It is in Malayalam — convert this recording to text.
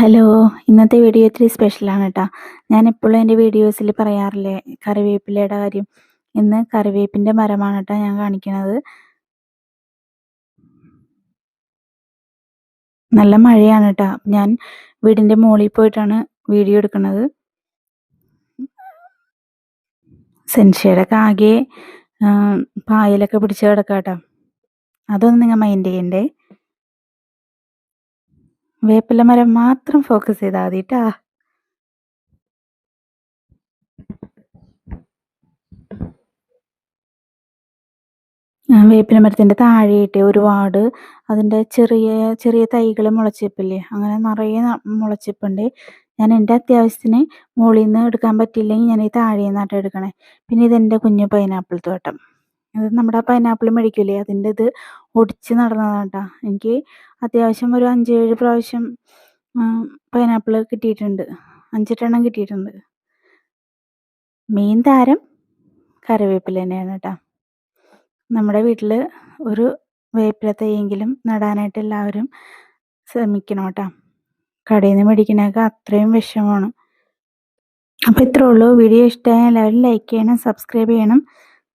ഹലോ ഇന്നത്തെ വീഡിയോ ഇത്തിരി സ്പെഷ്യലാണ് കേട്ടോ ഞാൻ എപ്പോഴും എന്റെ വീഡിയോസിൽ പറയാറില്ലേ കറിവേപ്പിലയുടെ കാര്യം. ഇന്ന് കറിവേപ്പിന്റെ മരമാണ് കേട്ടോ ഞാൻ കാണിക്കുന്നത് നല്ല മഴയാണ് കേട്ടോ ഞാൻ വീടിന്റെ മുകളിൽ പോയിട്ടാണ് വീഡിയോ എടുക്കുന്നത്. സെൻഷയുടെ ആകെ പായലൊക്കെ പിടിച്ച് കിടക്കാം കേട്ടോ അതൊന്നും നിങ്ങൾ മൈൻഡ് ചെയ്യണ്ടേ? വേപ്പില മരം മാത്രം ഫോക്കസ് ചെയ്താൽ മതി കേട്ടാ വേപ്പില മരത്തിന്റെ താഴെയിട്ട് ഒരുപാട് അതിന്റെ ചെറിയ ചെറിയ തൈകൾ മുളച്ചിപ്പില്ലേ? അങ്ങനെ നിറയെ മുളച്ചിപ്പുണ്ട്. ഞാൻ എന്റെ അത്യാവശ്യത്തിന് മുകളിൽ നിന്ന് എടുക്കാൻ പറ്റിയില്ലെങ്കിൽ ഞാൻ ഈ താഴെ നിന്നാട്ട് എടുക്കണേ. പിന്നെ ഇതെന്റെ കുഞ്ഞു പൈനാപ്പിൾ തോട്ടം. അത് നമ്മുടെ പൈനാപ്പിൾ മേടിക്കൂലേ? അതിന്റെ ഇത് ഒടിച്ച് നടന്നതാണ് കേട്ടോ എനിക്ക് അത്യാവശ്യം ഒരു അഞ്ചേഴ് പ്രാവശ്യം പൈനാപ്പിൾ കിട്ടിയിട്ടുണ്ട്. അഞ്ചെട്ടെണ്ണം കിട്ടിയിട്ടുണ്ട്. മെയിൻ താരം കറിവേപ്പില തന്നെയാണ് കേട്ടോ നമ്മുടെ വീട്ടിൽ ഒരു വേപ്പില നടാനായിട്ട് എല്ലാവരും ശ്രമിക്കണം കേട്ടോ കടയിൽ നിന്ന് മേടിക്കണൊക്കെ അത്രയും വിഷമമാണ് അപ്പോൾ ഇത്രേ ഉള്ളൂ. വീഡിയോ ഇഷ്ടമായ എല്ലാവരും ലൈക്ക് ചെയ്യണം സബ്സ്ക്രൈബ് ചെയ്യണം.